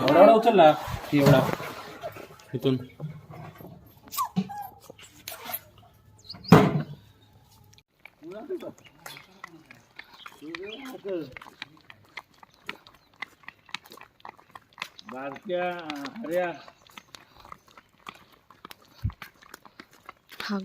एवढा एवढा उचलला एवढा इथून बारक्या हऱ्या 강.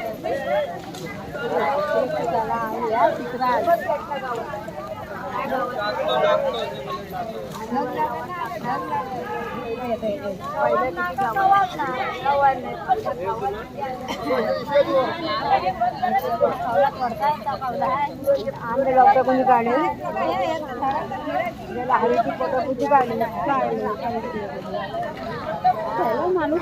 आंबे डॉक्टर कोणी काढे लहारीची फोटो कुठे काढली माणूस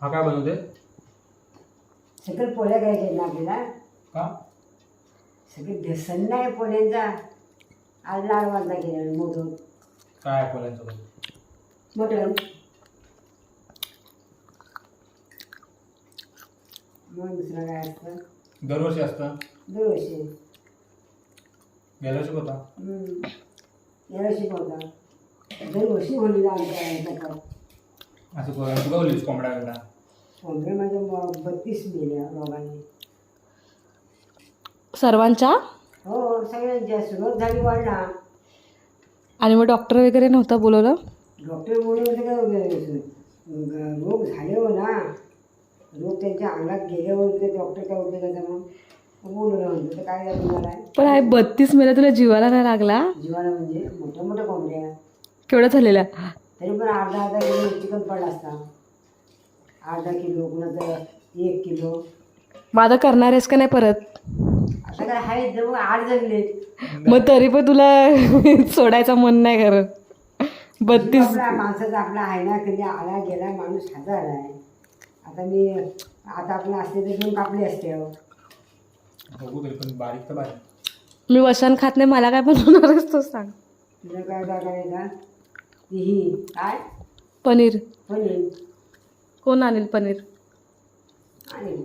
हा काय बनवते सगळे पोळ्या करायचे ना आपल्याला. का? सगळे व्यसन नाही पोळ्यांचा. आज लाड बांधला गेला मोठं काय पोळ्यांसोबत मटण मग दुसरं काय असतं? दरवर्षी असतं. दरवर्षी. गेल्या वर्षी होता. हम्म. शिकवता दरवर्षी होलीला आमच्या असं को- तू गवलीस कोंबडा बिंबडा कोंबडे माझ्या बत्तीस मेल्या रोगाने सर्वांच्या? हो सगळ्यांच्या. सुरुवात झाली वाढला. आणि मग डॉक्टर वगैरे नव्हतं बोलवलं? डॉक्टर बोलले होते का ग- रोग झाले हो ना रोग त्यांच्या अंगात गेल्यावर ते डॉक्टर काय उपयोगाचा मग बोलवलं म्हणतो तर काय झालं तुम्हाला? पण आहे बत्तीस मेला तुला जीवाला नाही लागला? जीवाला म्हणजे मोठ्या मोठ्या कोंबड्या. केवढं झालेल्या? तरी पण अर्धा अर्धा किलो चिकन पडला असता. अर्धा किलो कुणाचं एक किलो. मग आता करणार आहेस का नाही परत? आता काय आहे जवळ आठ जगले मग तरी पण तुला सोडायचं मन नाही करत बत्तीस आपला माणसाचा आपला आहे ना कधी आला गेला माणूस हजार आहे. आता मी आता आपलं असते तर दोन कापले असते हो. बघू तरी पण बारीक तर बारीक. मी वशन खात नाही मला काय बनवणार आहेस तू सांग. तुला काय काय करायचं ती ही काय? पनीर. पनीर. कोण आणेल पनीर? आणि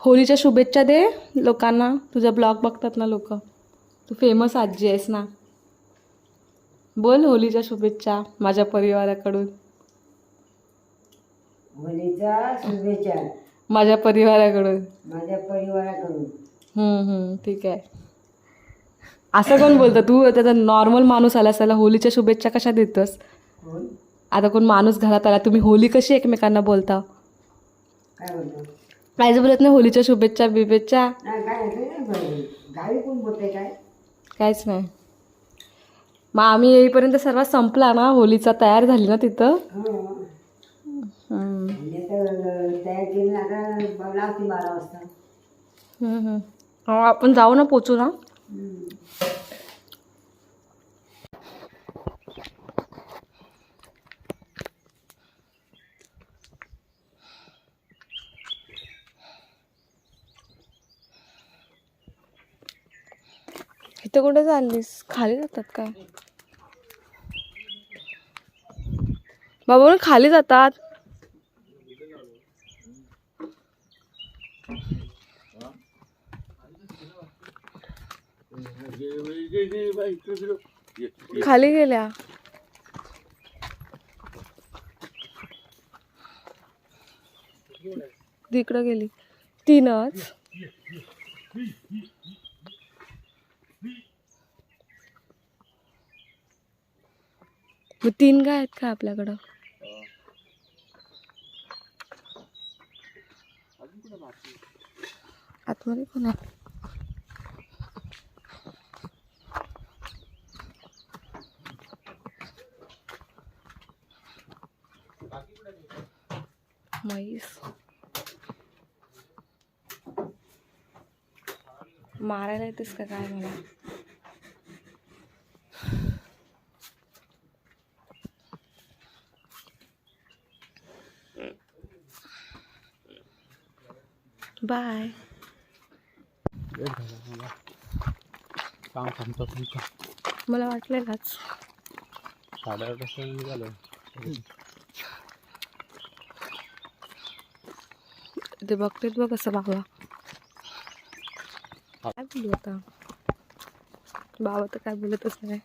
होळीच्या शुभेच्छा दे लोकांना. तुझा ब्लॉग बघतात ना लोक. तू फेमस आजी आहेस ना. बोल होळीच्या शुभेच्छा माझ्या परिवाराकडून. होलीचा शुभेच्छा. माझ्या परिवाराकडून. माझ्या परिवाराकडून. हम्म, हम्म, ठीक आहे. असं कोण बोलतं? तू त्याचा नॉर्मल माणूस आला त्याला होलीच्या शुभेच्छा कशा देतोस? कोण? आता कोण माणूस घरात आला तुम्ही होली कशी एकमेकांना बोलता? काय बोलतो? काहीच बोलत नाही होलीच्या शुभेच्छा बिभेच्छा. नाही काय नाही, काय नाही गावी कोण बोलते काय? काहीच नाही. मग आम्ही येईपर्यंत सर्व संपला ना होलीचा तयार झाली ना तिथं? हो. तयार केली आता लावते बारा वाजता हम्म, हम्म. हो, आपण जाऊ ना पोचू ना हम्म. इथं कुठे चाललीस खाली जातात काय बाबा खाली जातात खाली गेल्या. तिकडं गेली. तीनच. मग तीन गाय आहेत का आपल्याकडं? आतमध्ये कोण आहे? मारायला येतेस का काय मला? बाय. काम थांबतो तुमचं मला वाटलेलाच साडेआठ वाजता निघालो ते बघतेत बघ कसं बघा बोलू आता. बाबा तर काय बोलतच नाही.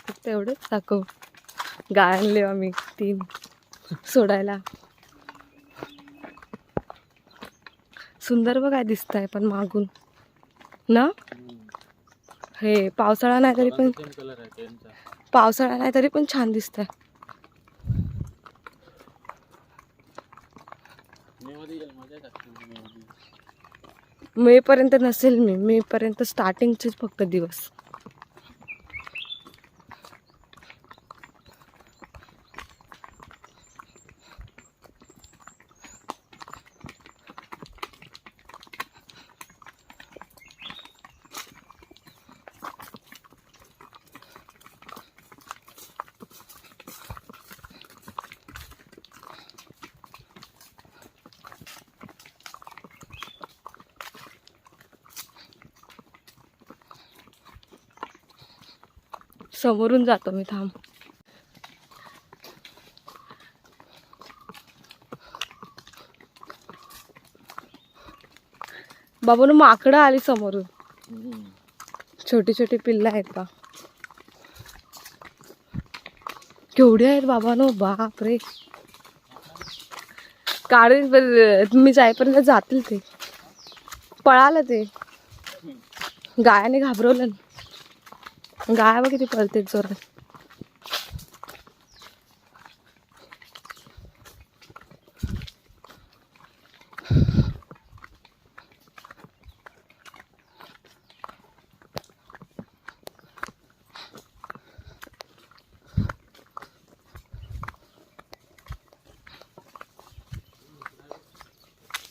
फक्त एवढंच दाखव. गाय आणले आम्ही तीन. सोडायला. सुंदर बघ काय दिसत आहे पण मागून. ना? हे पावसाळा नाही तरी पण पावसाळा नाही तरी पण छान दिसत आहे मे पर्यंत नसेल मी मे पर्यंत स्टार्टिंगचेच फक्त दिवस. समोरून जातो मी थांब. बाबा ना माकडं आली समोरून. छोटी छोटी पिल्लं आहेत का केवढे आहेत बाबा नो बाप रे काढून मी जाईपर्यंत जातील ते. पळालं ते. गायाने घाबरवलं. गाय बघ किती पळते जोरात.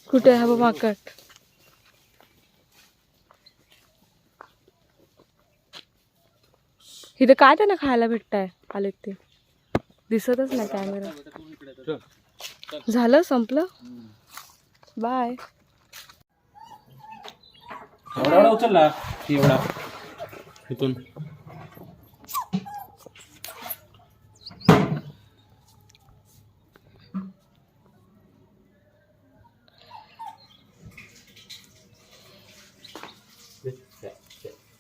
कुठे आहे बाबा माकड? इथे काय त्यांना खायला भेटताय? आलेत ते. दिसतच नाही कॅमेरा झालं संपलं? बाय एवढा एवढा उचलला? एवढा. इथून.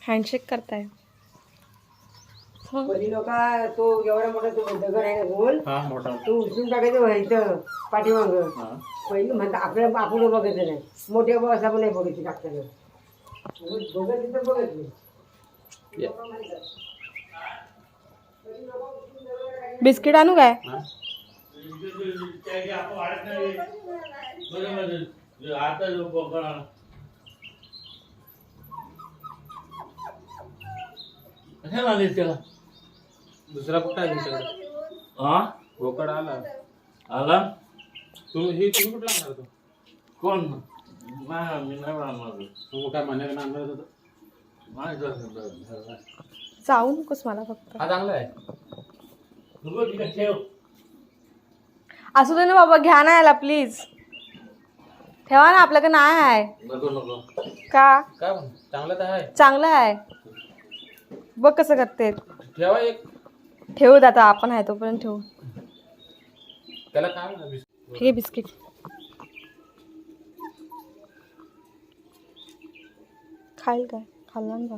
हँडशेक करताय. पहिली लोक तो एवढा मोठा तो दगड आहे ना गोल हा मोठा. तो उचलून टाकायचं व्हायचं पाठीमाग. हा. पहिलं म्हणतं आपल्याला आपण बघायचं नाही. मोठ्या बस आपण नाही बघायची टाकताना बघत तिथं बघत नाही बिस्किट आणू काय? आले त्याला? दुसरा कुठं आहे तुमच्याकडे हा? बोकड आला. आला? तुम्ही हे तुम्ही कुठला आणणार तो कोण? नाही मी नाही राहणार तू काय माझ्याकडे आणणार होता. चावू नकोस मला फक्त. हा चांगला आहे. तू बघ इकडे ठेव. असू दे ना बाबा घ्या ना याला प्लीज ठेवा ना आपल्याकडे नाही आहे. नको नको. का? काय म्हण? चांगला तर आहे. चांगलं आहे. बघ कसं करते. ठेवा एक. ठेवू दे आता आपण आहे तोपर्यंत ठेवू. त्याला काय म्हणा बिस्किट हे बिस्किट. खाईल काय? खाल्ला ना का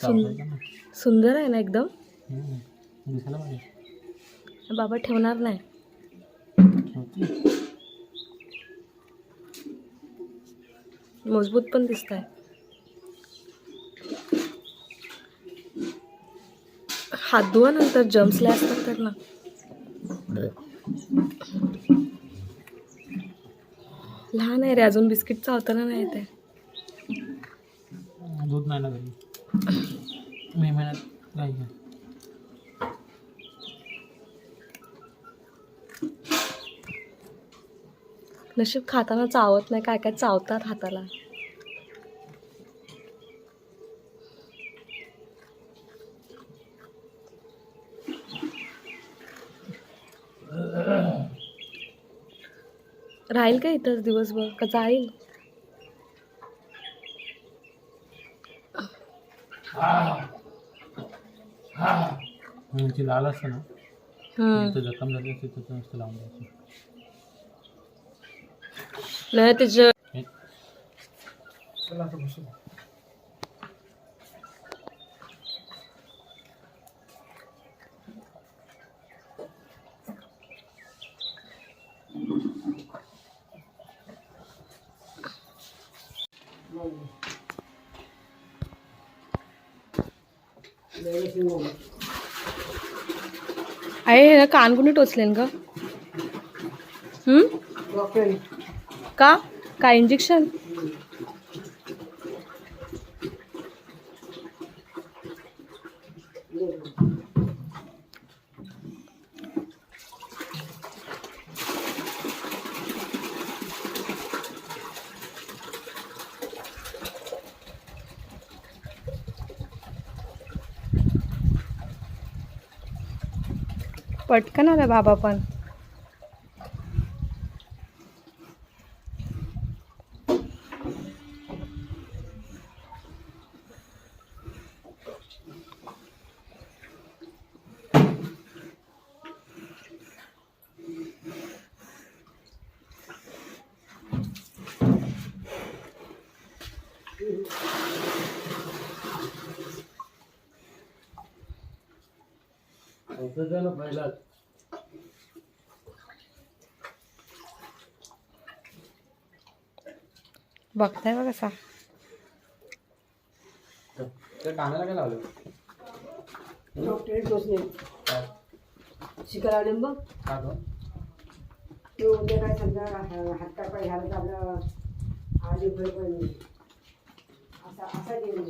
सुंदर सुंदर आहे ना एकदम? दिसायला पाहिजे बाबा ठेवणार नाही. मजबूत पण दिसत आहे हात धुवा नंतर जम्सले असतात तर ना. लहान आहे रे अजून बिस्किट चावताना नाही आहे. दूध नाही ना घरी. मे महिन्यात गाई घ्या. नशीब खाताना चावत नाही काय काय चावतात हाताला. राहील का इथंच दिवसभर? का जाईल लाल असते ना? जखम झाली असते तिथं नुसतं लावून द्यायची. नाही त्याच्या अरे हे ना कान कुणी टोचलेन का? का काय इंजेक्शन पटकन आला बाबा पण. पहिला. बघताय बघ कसा त्या कानाला काय लावलं? टोचले शिकायला बघ गं? ते उद्या काय समजा हात पाय घालत आपलं आधी भर पण असा असा गेलो.